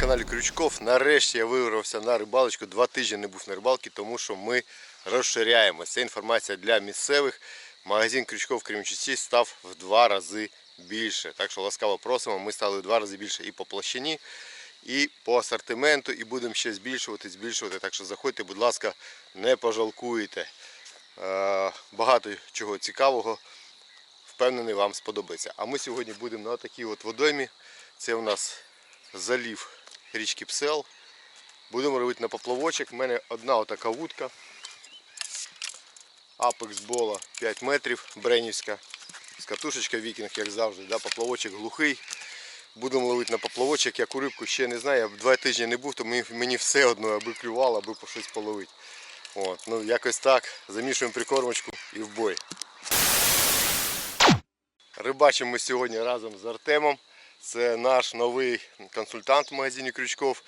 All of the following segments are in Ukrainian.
каналі Крючков. Нарешті я вибрався на рибалочку. Два тижні не був на рибалці, тому що ми розширяємося. Це інформація для місцевих. Магазин Крючков в Кремчуці став в два рази більше. Так що ласкаво просимо. Ми стали в два рази більше і по площині, і по асортименту, і будемо ще збільшувати, збільшувати. Так що заходьте, будь ласка, не пожалкуєте. Е, Багато чого цікавого. Впевнений, вам сподобається. А ми сьогодні будемо на такій от водоймі. Це у нас залів річки Псел. Будемо робити на поплавочок. У мене одна отака вудка. Апекс бола 5 метрів, бренівська. Катушечка вікінг, як завжди. Да? Поплавочок глухий. Будемо ловити на поплавочок. Яку рибку ще не знаю. Я два тижні не був, то мені все одно, аби клювало, аби по щось половити. От, ну якось так. Замішуємо прикормочку і в бой. Рибачимо ми сьогодні разом з Артемом. Це наш новий консультант в магазині Крючков.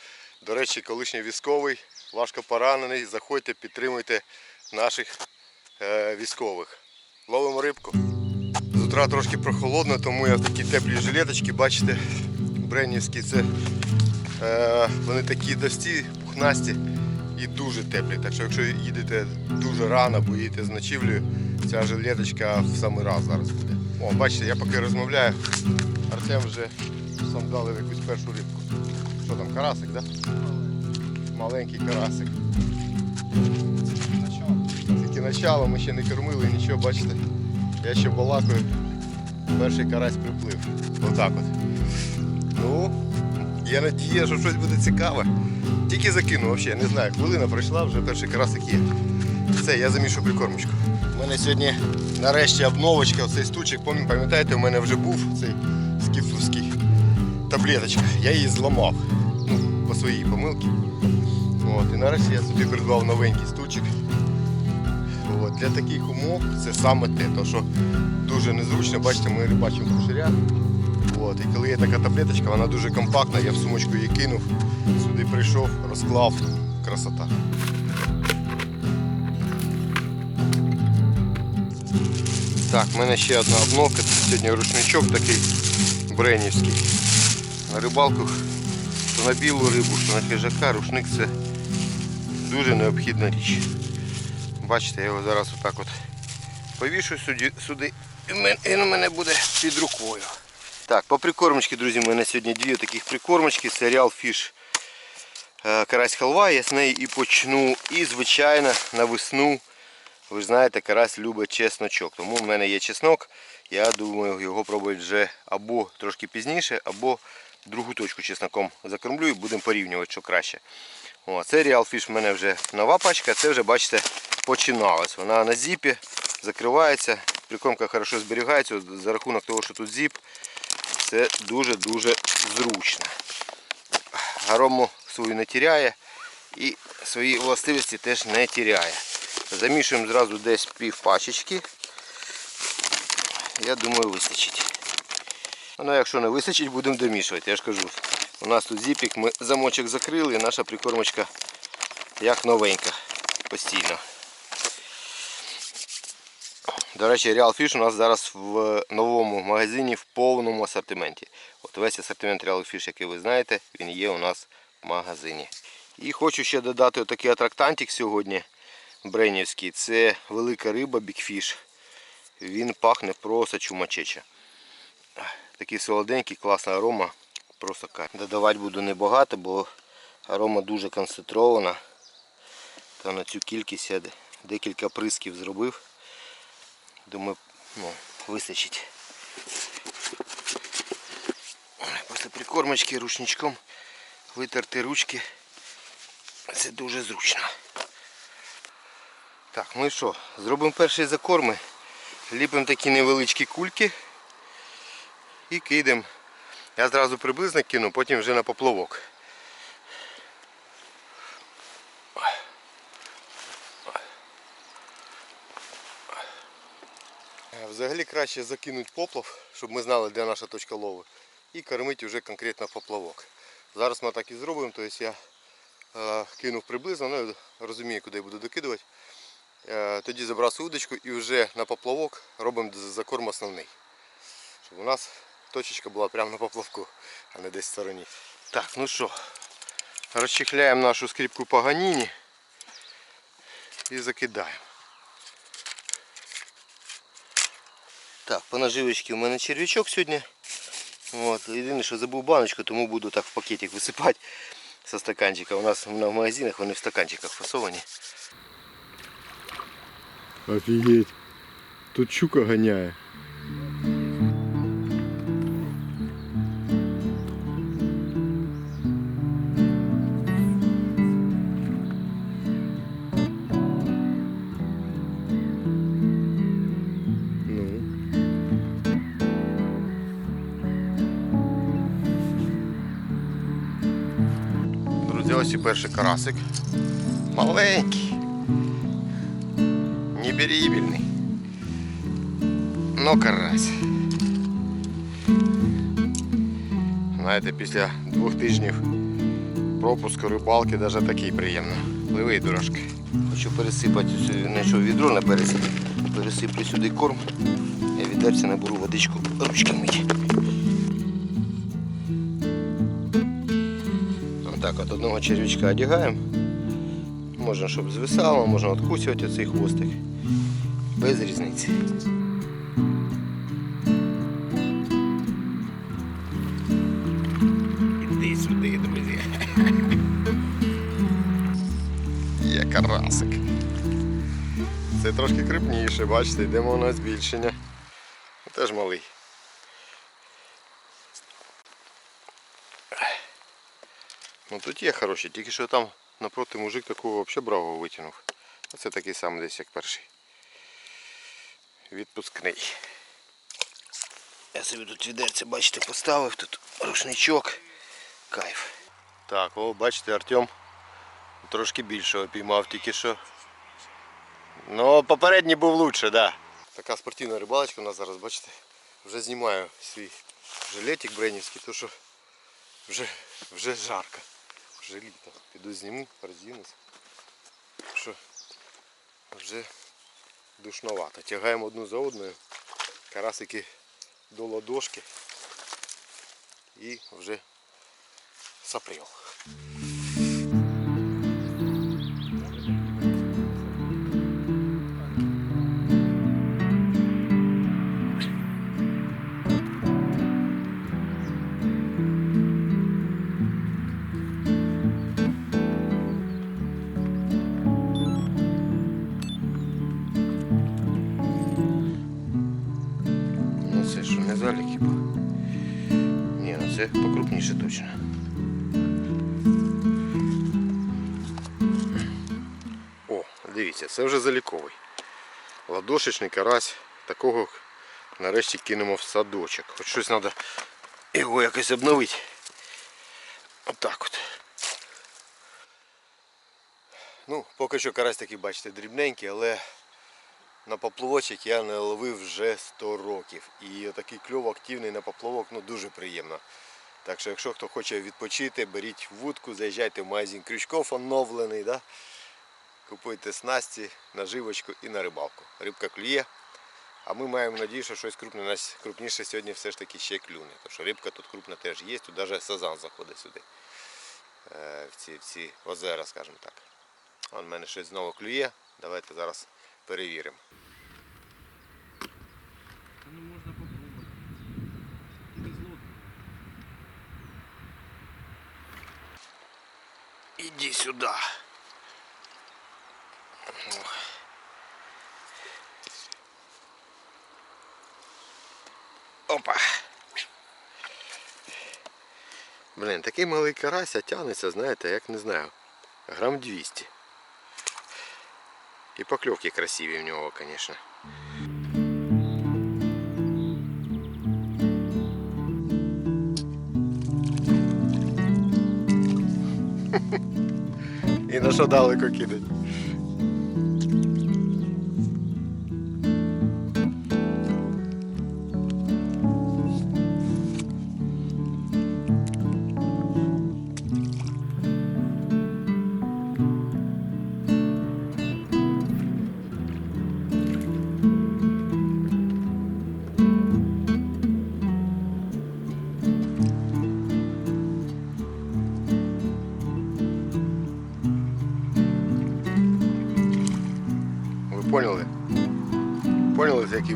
До речі, колишній військовий, важко поранений. Заходьте, підтримуйте наших е, військових. Ловимо рибку. З утра трошки прохолодно, тому я в такій теплій жилеточці, бачите, бренівські це е, вони такі товсті, пухнасті і дуже теплі. Так що якщо їдете дуже рано, бо їдете з ночівлею, ця жилеточка в самий раз зараз буде. О, бачите, я поки розмовляю, Артем вже сандалив якусь першу рибку. Що там, карасик, так? Да? Маленький карасик. Тільки начало, ми ще не кормили, нічого, бачите. Я ще балакаю. Перший карась приплив. Отак от. Ну, є надія, що щось буде цікаве. Тільки закинув взагалі, не знаю, хвилина пройшла, вже перший карасик є. Все, я замішу прикормочку. У мене сьогодні нарешті обновочка, оцей стучик, пам'ятаєте, у мене вже був цей таблеточка. Я її зламав. Ну, по своїй помилці. І нарешті я собі придбав новенький стучик. От, для таких умов це саме те, то що дуже незручно, бачите, ми рибачимо кушаря. От, і коли є така таблеточка, вона дуже компактна, я в сумочку її кинув, сюди прийшов, розклав. Красота. Так, в мене ще одна обновка. Це сьогодні рушничок такий бренівський. На рибалку, що на білу рибу, що на хижака, рушник це дуже необхідна річ. Бачите, я його зараз отак от повішу сюди, сюди і він у мене буде під рукою. Так, по прикормочці, друзі, у мене сьогодні дві таких прикормочки. Real Fish е, карась халва, я з неї і почну. І, звичайно, на весну, ви ж знаєте, карась любить чесночок. Тому в мене є чеснок. Я думаю, його пробувати вже або трошки пізніше, або другу точку чесноком закормлю і будемо порівнювати, що краще. О, це Real Fish в мене вже нова пачка, це вже, бачите, починалось. Вона на зіпі закривається, прикормка хорошо зберігається за рахунок того, що тут зіп. Це дуже-дуже зручно. Гарому свою не тіряє і свої властивості теж не тіряє. Замішуємо зразу десь пів пачечки. Я думаю, вистачить. Ну, якщо не вистачить, будемо домішувати. Я ж кажу, у нас тут зіпік, ми замочок закрили і наша прикормочка як новенька постійно. До речі, Real Fish у нас зараз в новому магазині в повному асортименті. От весь асортимент Real Fish, який ви знаєте, він є у нас в магазині. І хочу ще додати отакий атрактантик сьогодні бренівський. Це велика риба Fish. Він пахне просто чумачеча. Такий солоденький, класна арома. Просто кайф. Додавати буду небагато, бо арома дуже концентрована. Та на цю кількість я декілька присків зробив. Думаю, ну, вистачить. Після прикормочки рушничком витерти ручки. Це дуже зручно. Так, ну і що, зробимо перші закорми. Ліпимо такі невеличкі кульки і кидаємо. Я зразу приблизно кину, потім вже на поплавок. Взагалі краще закинути поплав, щоб ми знали, де наша точка лову. І кормити вже конкретно поплавок. Зараз ми так і зробимо, тобто я е, кинув приблизно, ну, розумію, куди я буду докидувати. Е, тоді забрасую удочку і вже на поплавок робимо закорм основний. Щоб у нас точечка була прямо на поплавку, а не десь в стороні. Так, ну що, розчехляємо нашу скріпку Паганіні і закидаємо. Так, по наживочці у мене черв'ячок сьогодні. От, єдине, що забув баночку, тому буду так в пакетик висипати со стаканчика. У нас в магазинах вони в стаканчиках фасовані. Офігеть. Тут щука ганяє. Ось і перший карасик. Маленький. Неберібельний. Но карась. Знаєте, після двох тижнів пропуску рибалки навіть такий приємно. Пливий дорожки. Хочу пересипати не що відро на березі. Пересиплю сюди корм. Я відерця наберу водичку ручки мить. Одного червячка одягаємо. Можна, щоб звисало, можна відкусувати оцей хвостик. Без різниці. Іди сюди, друзі. Є карасик. Це трошки крупніше, бачите, йдемо на збільшення. Теж малий. Ну тут є хороші, тільки що там напроти мужик такого взагалі браво витягнув. А це такий самий десь як перший. Відпускний. Я собі тут відерце, бачите, поставив, тут рушничок. Кайф. Так, о, бачите, Артем трошки більшого піймав тільки що. Ну, попередній був лучше, да. Така спортивна рибалочка у нас зараз, бачите. Вже знімаю свій жилетик бренівський, тому що вже, вже жарко. Вже літо. Піду зніму, роздінусь. Що вже душновато. Тягаємо одну за одною. Карасики до ладошки. І вже сапріл. Покрупніше точно. О, дивіться, це вже заліковий. Ладошечний карась. Такого нарешті кинемо в садочок. Хоч щось треба його якось обновити. Отак от. Ну, поки що карась такий, бачите, дрібненький, але на поплавочок я не ловив вже 100 років. І такий кльов активний на поплавок ну, дуже приємно. Так що, якщо хто хоче відпочити, беріть вудку, заїжджайте в магазин Крючков оновлений. Да? Купуйте снасті, наживочку і на рибалку. Рибка клює. А ми маємо надію, що щось крупне нас крупніше сьогодні все ж таки ще клюне. Тому що рибка тут крупна теж є, тут навіть сазан заходить сюди. Е, В ці, в ці озера, скажімо так. Вон в мене щось знову клює. Давайте зараз перевіримо. Ну можна попробувати. Без лодки. Иди сюда. Опа. Блін, такий малий карась, а тягнеться, знаєте, як не знаю. Грам 200. І покльовки красиві в нього, звісно. Що далеко кидать.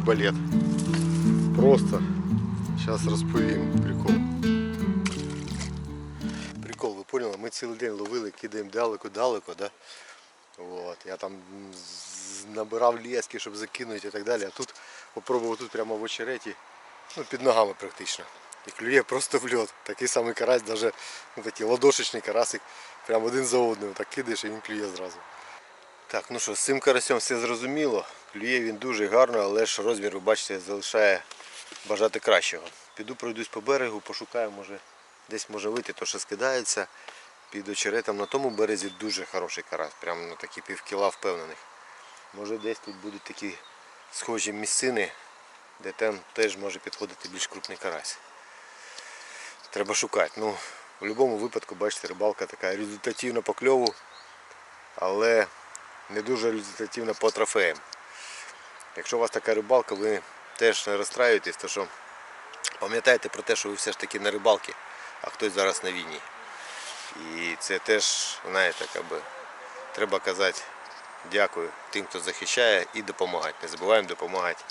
Балет? Просто. Зараз розповім прикол. Прикол, ви поняли? Ми цілий день ловили, кидаємо далеко-далеко, да? От. Я там набирав лески, щоб закинути і так далі. А тут попробував тут прямо в очереті, ну під ногами практично. І клює просто в льот. Такий самий карась, навіть ну, такий ладошечний карасик, прямо один за одним. Так кидаєш і він клює зразу. Так, ну що, з цим карасем все зрозуміло. Клює він дуже гарно, але ж розмір, ви бачите, залишає бажати кращого. Піду пройдусь по берегу, пошукаю, може десь може вийти, то що скидається. Під очеретом на тому березі дуже хороший карась, прямо на такі півкіла впевнених. Може десь тут будуть такі схожі місцини, де там теж може підходити більш крупний карась. Треба шукати. Ну, в будь-якому випадку, бачите, рибалка така результативна по кльову, але не дуже результативна по трофеям. Якщо у вас така рибалка, ви теж не розстраюєтесь, то що пам'ятайте про те, що ви все ж таки на рибалці, а хтось зараз на війні. І це теж, знаєте, як би, треба казати дякую тим, хто захищає і допомагати. Не забуваємо допомагати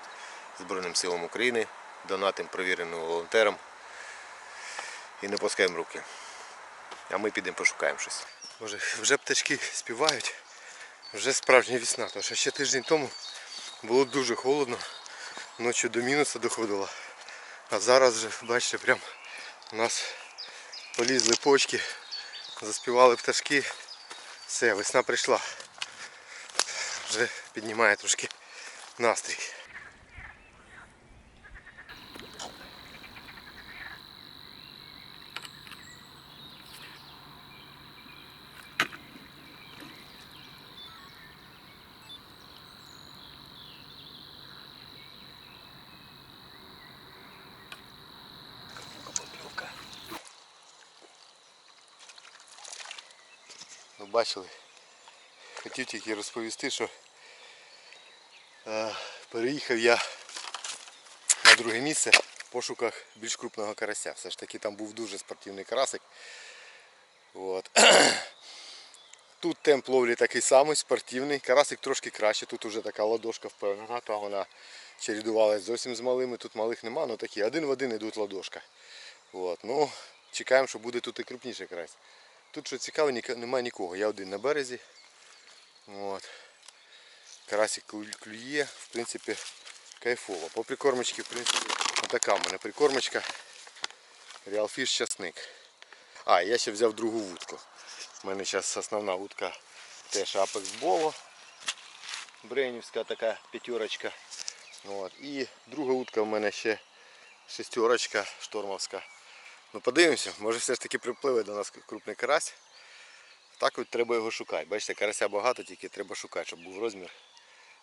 Збройним силам України, донатим провіреним волонтерам і не пускаємо руки. А ми підемо пошукаємо щось. Може, вже птачки співають, вже справжня весна, тому що ще тиждень тому було дуже холодно, ночі до мінуса доходило. А зараз вже, бачите, прям у нас полізли почки, заспівали пташки. Все, весна прийшла. Вже піднімає трошки настрій. Бачили, хотів тільки розповісти, що е, переїхав я на друге місце в пошуках більш крупного карася. Все ж таки там був дуже спортивний карасик. От. Тут темп ловлі такий самий, спортивний. Карасик трошки краще, тут вже така ладошка впевнена, то вона чередувалась зовсім з малими, тут малих нема, ну такі один в один йдуть ладошка. От. Ну, чекаємо, що буде тут і крупніший карась. Тут що цікаво, немає нікого. Я один на березі. От. Карасик клю- клює, в принципі, кайфово. По прикормочці, в принципі, така в мене прикормочка. Реалфіш часник. А, я ще взяв другу вудку. У мене зараз основна вудка теж Apex Bolo. Бренівська така п'ятерочка. І друга вудка в мене ще шестерочка штормовська. Ну подивимося, може все ж таки припливе до нас крупний карась. Так от треба його шукати. Бачите, карася багато, тільки треба шукати, щоб був розмір.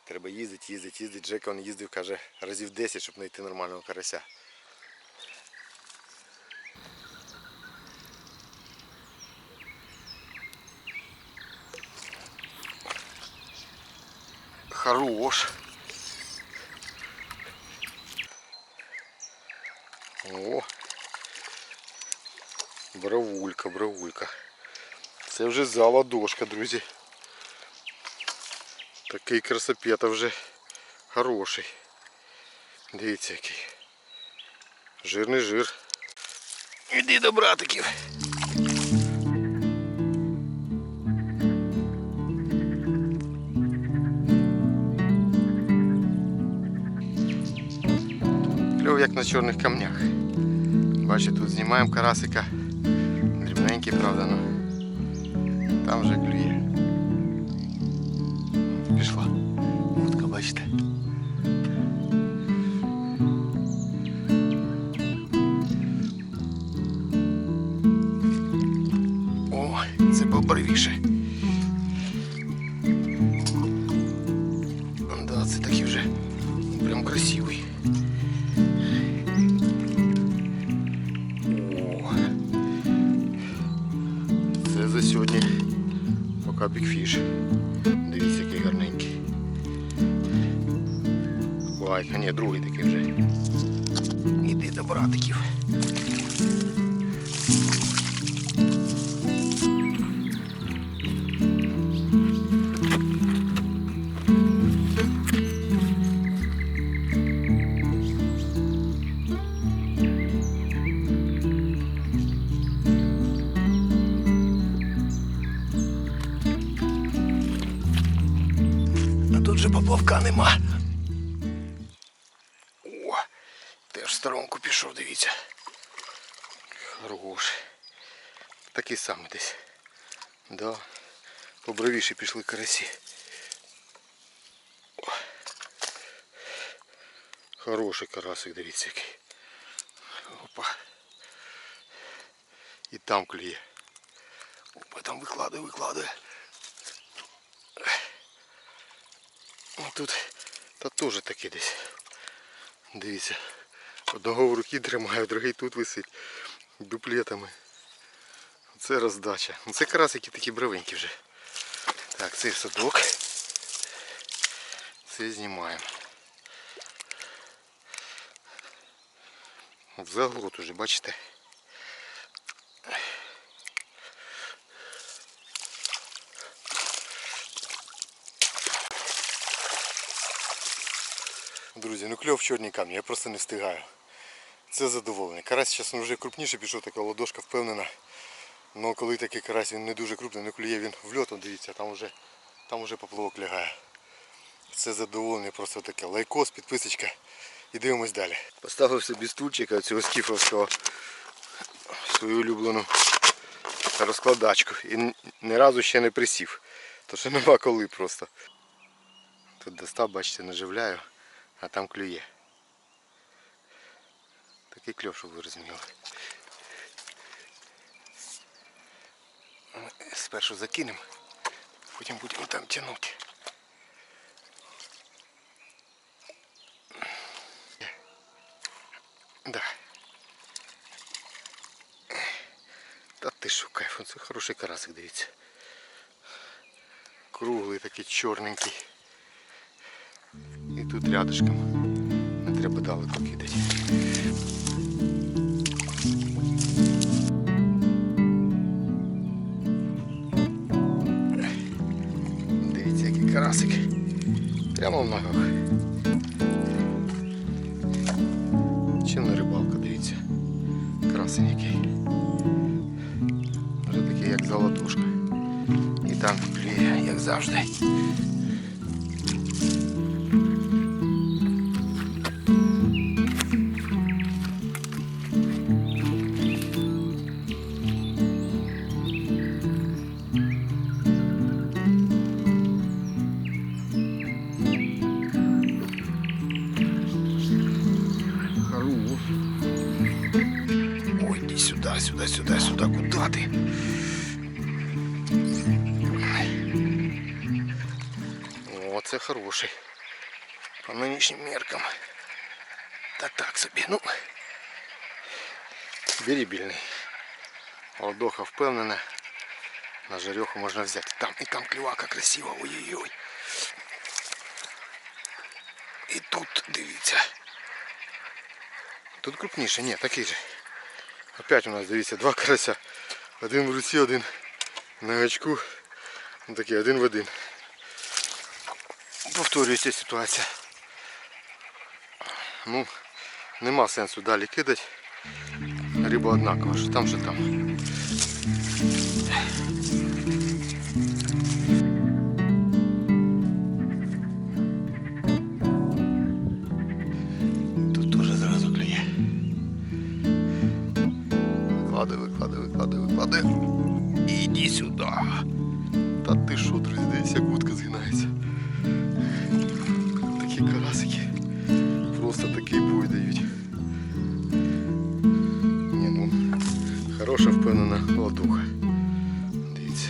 Треба їздити, їздити, їздити. Джека він їздив, каже, разів 10, щоб знайти нормального карася. Хорош. О, Бравулька, бравулька. Це вже за ладошка, друзі. Такий красопета вже хороший. Дивіться який. Жирний жир. Іди до братиків. Кльов як на чорних камнях. Бачите, тут знімаємо карасика. Дрібненький, правда, ну. Там вже клює. Пішла. Вудка, бачите. О, це побривіше. Да, ні, другий такий вже. Іди до братиків. Тут же поплавка нема. Пішов, дивіться. Хорош. Такий самий десь. Да. Побровіше пішли карасі. Хороший карасик, дивіться який. Опа. І там клює. Опа, там викладує, викладує. Тут та теж таки десь. Дивіться. Одного в руки тримаю, другий тут висить. Дуплетами. Це роздача. Ну це карасики такі бровенькі вже. Так, цей садок. Це знімаємо. Заглот уже, бачите? Друзі, ну кльов чорні камні, я просто не встигаю. Це задоволення. Карась зараз вже крупніше пішов, така ладошка впевнена. Ну коли такий карась він не дуже крупний, не клює він в льотом, дивіться, там вже, там вже поплавок лягає. Це задоволення просто таке. Лайкос, підписочка. І дивимось далі. Поставив собі стульчика цього скіфовського свою улюблену розкладачку. І ні разу ще не присів. То що нема коли просто. Тут достав, бачите, наживляю, а там клює. Такий кльов, щоб ви розуміли. Спершу закинемо, потім будемо там тягнути. Да. Та ти що, кайф, це хороший карасик, дивіться. Круглий такий чорненький. І тут рядышком. Не треба далеко кидати. Карасик. Прямо в ногах. Чим не рибалка, дивіться. Красень який. Вже такий, як золотушка. І там клює, як завжди. ну. Беребільний. Ладоха впевнена. На жареху можна взяти. Там і там клювака красива. Ой-ой-ой. І тут дивіться. Тут крупніше, ні, такий же. Опять у нас, дивіться, два карася. Один в руці, один на гачку. Ну, Такий один в один. Повторюється ситуація. Ну, нема сенсу далі кидати. Риба однакова, що там, що там. Тут теж зразу клює. Викладай, викладай, викладай, викладай. Іди сюди. Та ти що, друзі, дивись, як вудка згинається. Такі карасики. Просто такий бой хороша впевнена ладуха. Дивіться.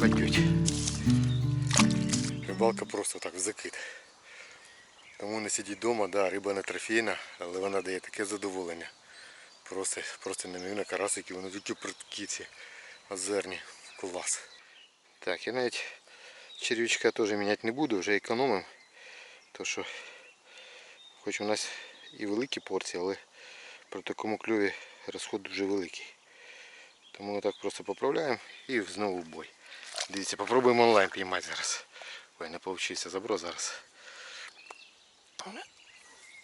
Пойдуть. Рибалка просто так в закид. Тому не сидіть вдома, да, риба не трофейна, але вона дає таке задоволення. Просто, просто неймовірно карасики, вони такі прудкі ці озерні. Клас. Так, я навіть червячка теж міняти не буду, вже економимо. То що хоч у нас і великі порції, але при такому клюві розход дуже великий. Тому так просто поправляємо і знову в бой. Дивіться, попробуємо онлайн піймати зараз. Ой, не вийшло забро зараз.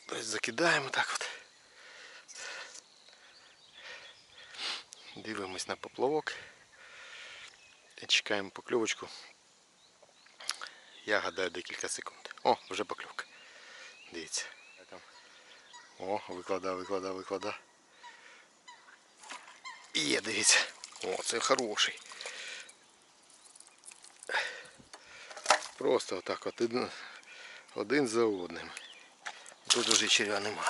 Тобто закидаємо так от. Дивимось на поплавок. Чекаємо покльовочку. Я гадаю декілька секунд. О, вже покльовка. Дивіться. О, виклада, виклада, виклада. І Є, дивіться. О, це хороший. Просто отак от один за одним. Тут уже червя нема.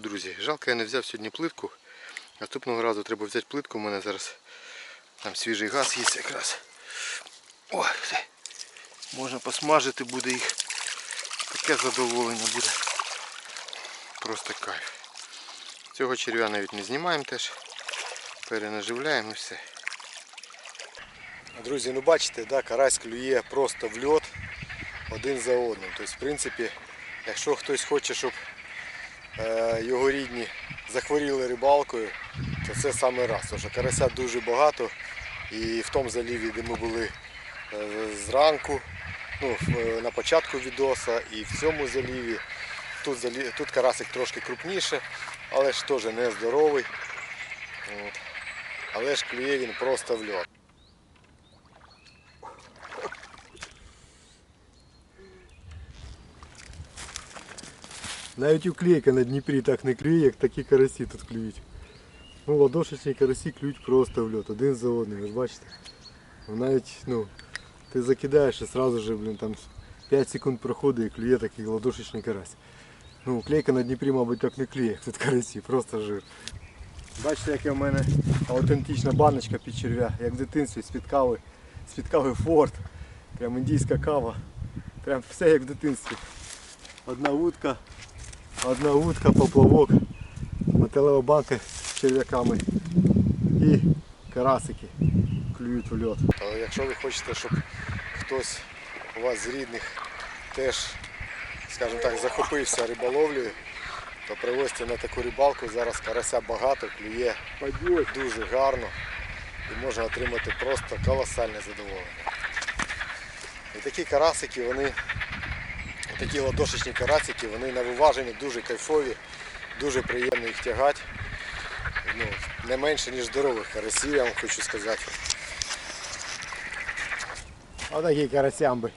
Друзі. Жалко, я не взяв сьогодні плитку. Наступного разу треба взяти плитку. У мене зараз там свіжий газ є якраз. О, можна посмажити буде їх. Таке задоволення буде. Просто кайф. Цього черв'я навіть не знімаємо теж. Перенаживляємо і все. Друзі, ну бачите, да, карась клює просто в льот один за одним. Тобто, в принципі, якщо хтось хоче, щоб його рідні захворіли рибалкою, то це саме раз. Що карася дуже багато. І в тому заліві, де ми були е, зранку, ну, е, на початку відоса, і в цьому заліві. Тут. Тут карасик трошки крупніше, але ж теж не здоровий. От. Але ж клює він просто в льот. Навіть уклейка на Дніпрі так не клює, як такі карасі тут клюють. Ну, ладошечні карасі клюють просто в льот, один за одним, ви ж бачите. Ну, Навіть, ну, ти закидаєш і одразу же, блін, там 5 секунд проходить і клює такий ладошечний карась. Ну, уклейка на Дніпрі, мабуть, так не клює, як тут карасі, просто жир. Бачите, яка в мене аутентична баночка під черв'я, як в дитинстві з-під кави, з-під кави Форд, прям індійська кава. Прям все як в дитинстві. Одна вудка, одна вудка, поплавок, металева банка з черв'яками і карасики клюють в льот. Якщо ви хочете, щоб хтось у вас з рідних теж, скажімо так, захопився риболовлею, то привозьте на таку рибалку. Зараз карася багато, клює дуже гарно і можна отримати просто колосальне задоволення. І такі карасики, вони, такі ладошечні карасики, вони на виваженні дуже кайфові, дуже приємно їх тягати. Ну, не менше, ніж здорових карасів, я вам хочу сказати. Отакі карасямби.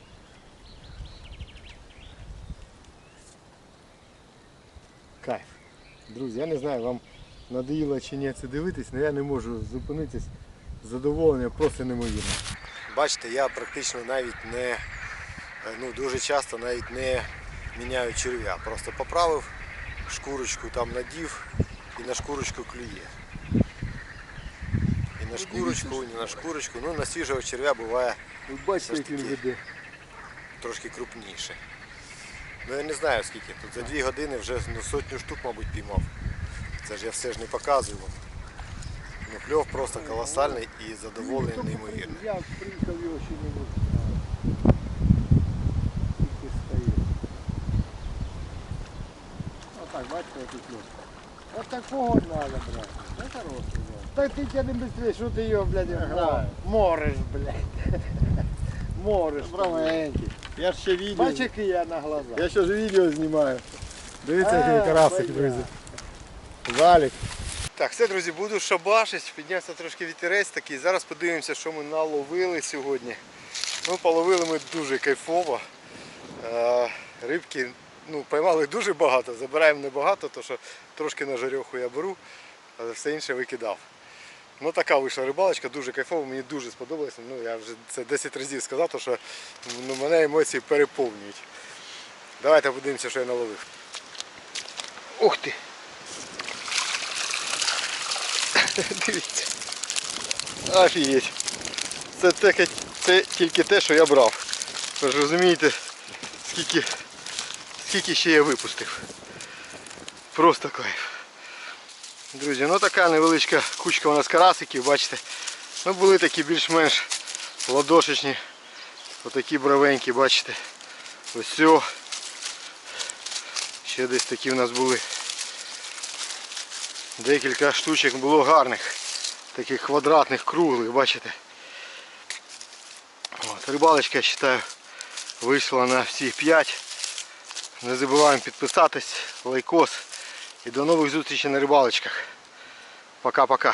Кайф. Друзі, я не знаю, вам надоїло чи ні це дивитись, але я не можу зупинитись. Задоволення просто неймовірне. Бачите, я практично навіть не, ну дуже часто навіть не міняю черв'я. Просто поправив, шкурочку там надів і на шкурочку клює. І на шкурочку, і на шкурочку. Ну на свіжого черв'я буває Все ж таки. трошки крупніше. Ну я не знаю скільки. Тут за дві години вже ну, сотню штук, мабуть, піймав. Це ж я все ж не показую вам. Ну, кльов просто колосальний і задоволення неймовірне. Я приїхав його ще не можу. Тільки стає. Отак, бачите, який кльов. От такого треба брати. Це хороший, да. Так ти тягни швидше, що ти його, блядь, грав? Мориш, блядь. Мориш. Правенький. Я ж ще відео. Бач, який я на глазах. Я ще ж відео знімаю. Дивіться, який карасик, друзі. Залік. Так, все, друзі, буду шабашить. Піднявся трошки вітерець такий. Зараз подивимося, що ми наловили сьогодні. Ну, половили ми дуже кайфово. Е, Рибки ну, поймали дуже багато, забираємо небагато, тому що трошки на жарьоху я беру, але все інше викидав. Ну така вийшла рибалочка, дуже кайфова, мені дуже сподобалося. Ну, я вже це 10 разів сказав, тому що ну, мене емоції переповнюють. Давайте подивимося, що я наловив. Ух ти! Дивіться. Офігеть. Це, таке, це тільки те, що я брав. Ви ж розумієте, скільки, скільки ще я випустив. Просто кайф. Друзі, ну така невеличка кучка у нас карасиків, бачите. Ну були такі більш-менш ладошечні Отакі бравенькі, бачите. Ось. Ще десь такі в нас були. Декілька штучок було гарних. Таких квадратних, круглих, бачите. От, рибалочка, я вважаю, вийшла на всі 5. Не забуваємо підписатись, лайкос. І до нових зустрічей на рибалочках. Пока-пока.